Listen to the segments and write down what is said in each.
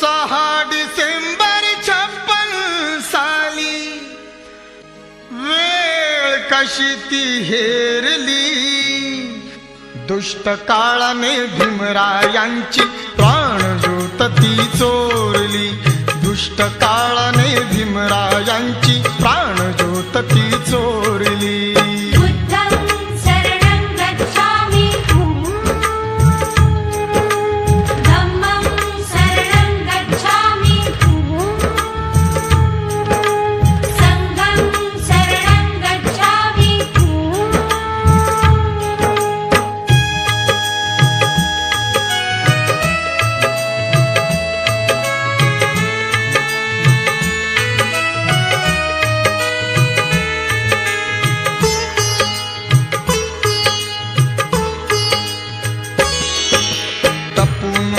सहा डिसेंबर छप्पन साली. वेळ कशी ती हेरली. दुष्ट काळाने भीमरायांची प्राणज्योत ती चोरली. दुष्ट काळाने भीमरायांची प्राणज्योत ती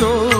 दुष्ट